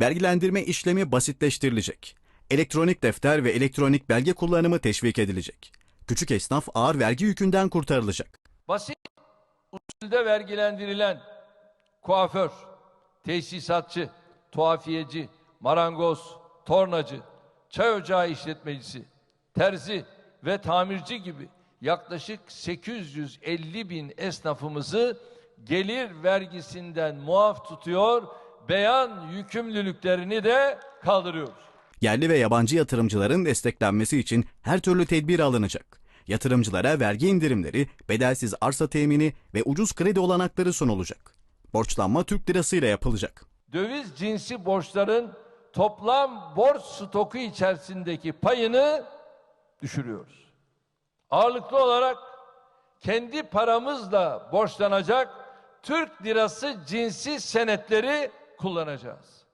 Vergilendirme işlemi basitleştirilecek. Elektronik defter ve elektronik belge kullanımı teşvik edilecek. Küçük esnaf ağır vergi yükünden kurtarılacak. Basit usulde vergilendirilen kuaför, tesisatçı, tuhafiyeci, marangoz, tornacı, çay ocağı işletmecisi, terzi ve tamirci gibi yaklaşık 850 bin esnafımızı gelir vergisinden muaf tutuyor, beyan yükümlülüklerini de kaldırıyoruz. Yerli ve yabancı yatırımcıların desteklenmesi için her türlü tedbir alınacak. Yatırımcılara vergi indirimleri, bedelsiz arsa temini ve ucuz kredi olanakları sunulacak. Borçlanma Türk lirasıyla yapılacak. döviz cinsi borçların toplam borç stoku içerisindeki payını düşürüyoruz. Ağırlıklı olarak kendi paramızla borçlanacak Türk lirası cinsi senetleri kullanacağız.